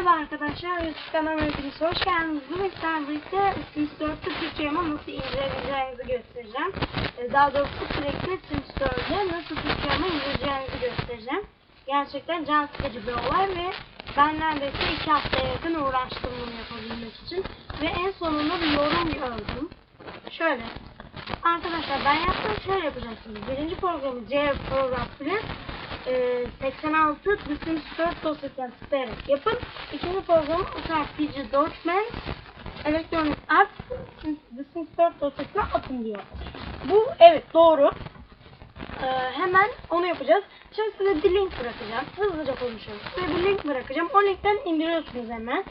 Merhaba arkadaşlar, YouTube kanalıma hepiniz hoş geldiniz. Bugün sizlerle birlikte Sims 4'te Türkçe ama nasıl indirebileceğinizi göstereceğim. Ee, Daha doğrusu sürekli Sims 4'de nasıl Türkçe ama indireceğinizi göstereceğim. Gerçekten can sıkıcı bir olay ve ben neredeyse iki haftaya yakın uğraştım bunu yapabilmek için. Ve en sonunda bir yorum gördüm. Şöyle. Arkadaşlar ben yaptım şöyle yapacaksınız. Birinci programı C program e, 86 The Sims 4 dosyasından tıklayarak yapın. İkinci programı Electronic Arts The Sims 4 dosyasına atın diyor. Bu evet doğru. Ee, hemen onu yapacağız. Şimdi size bir link bırakacağım. Hızlıca konuşuyorum. Size bir link bırakacağım. O linkten indiriyorsunuz hemen.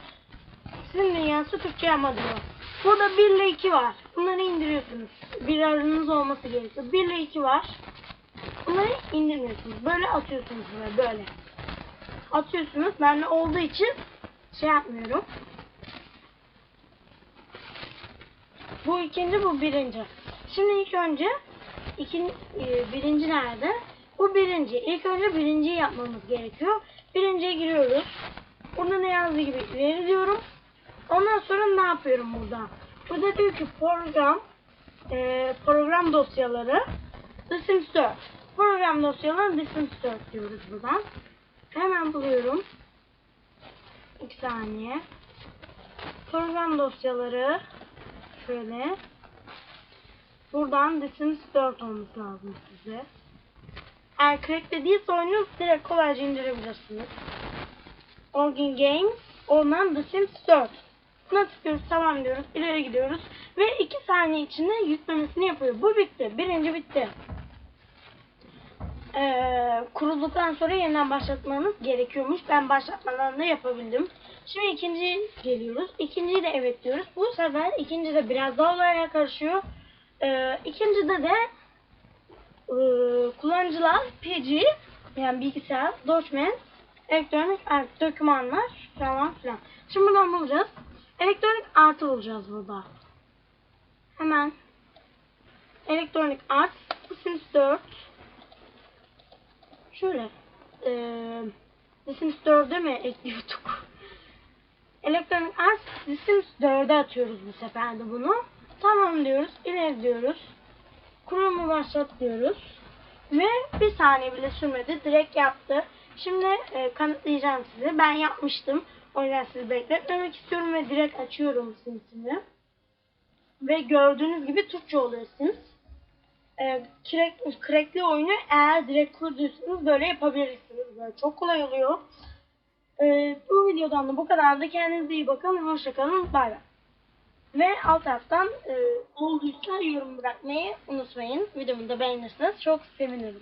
Sizin dünyası Türkçe ama diyor. Burada 1 ile 2 var. Bunları indiriyorsunuz. Bir aranız olması gerekiyor. 1 ile 2 var. Bunları indirmiyorsunuz. Böyle atıyorsunuz böyle böyle. Atıyorsunuz. De olduğu için şey yapmıyorum. Bu ikinci, bu birinci. Şimdi ilk önce ikin, e, birinci nerede? Bu birinci. İlk önce birinciyi yapmamız gerekiyor. Birinciye giriyoruz. Burada ne yazdığı gibi ileri diyorum. Ondan sonra ne yapıyorum burada? Burada diyor ki program e, program dosyaları Sims 4. Program dosyaları Sims 4 diyoruz buradan. Hemen buluyorum. 2 saniye. Program dosyaları şöyle. Buradan Sims 4 olması lazım size. Eğer crack değilse oyunu direkt kolayca indirebilirsiniz. Origin Games ondan The Sims 4. Buna tıklıyoruz tamam diyoruz. ileri gidiyoruz. Ve 2 saniye içinde yüklemesini yapıyor. Bu bitti. Birinci bitti. Kurulduktan sonra yeniden başlatmanız gerekiyormuş. Ben başlatmadan da yapabildim. Şimdi ikinci geliyoruz. İkinciyi de evet diyoruz. Bu sefer ikinci de biraz daha olaya karışıyor. Ee, ikincide de e, kullanıcılar PC yani bilgisayar, document, elektronik art, dokümanlar falan filan. Şimdi buradan bulacağız. Elektronik artı bulacağız burada. Hemen elektronik art Sims 4 şöyle eee The Sims 4'e mi ekliyorduk? Elektronik art The Sims 4'e atıyoruz bu sefer de bunu. Tamam diyoruz. ileri diyoruz. Kurumu başlat diyoruz. Ve bir saniye bile sürmedi. Direkt yaptı. Şimdi e, kanıtlayacağım size. Ben yapmıştım. O yüzden sizi bekletmemek istiyorum ve direkt açıyorum Sims'imi. Ve gördüğünüz gibi Türkçe oluyor Sims. E, crack, crackli oyunu eğer direkt kurduysanız böyle yapabilirsiniz. Böyle çok kolay oluyor. E, bu videodan da bu kadardı. Kendinize iyi bakın. Hoşçakalın. Bay bay. Ve alt taraftan e, olduysa yorum bırakmayı unutmayın. Videomu da beğenirseniz çok sevinirim.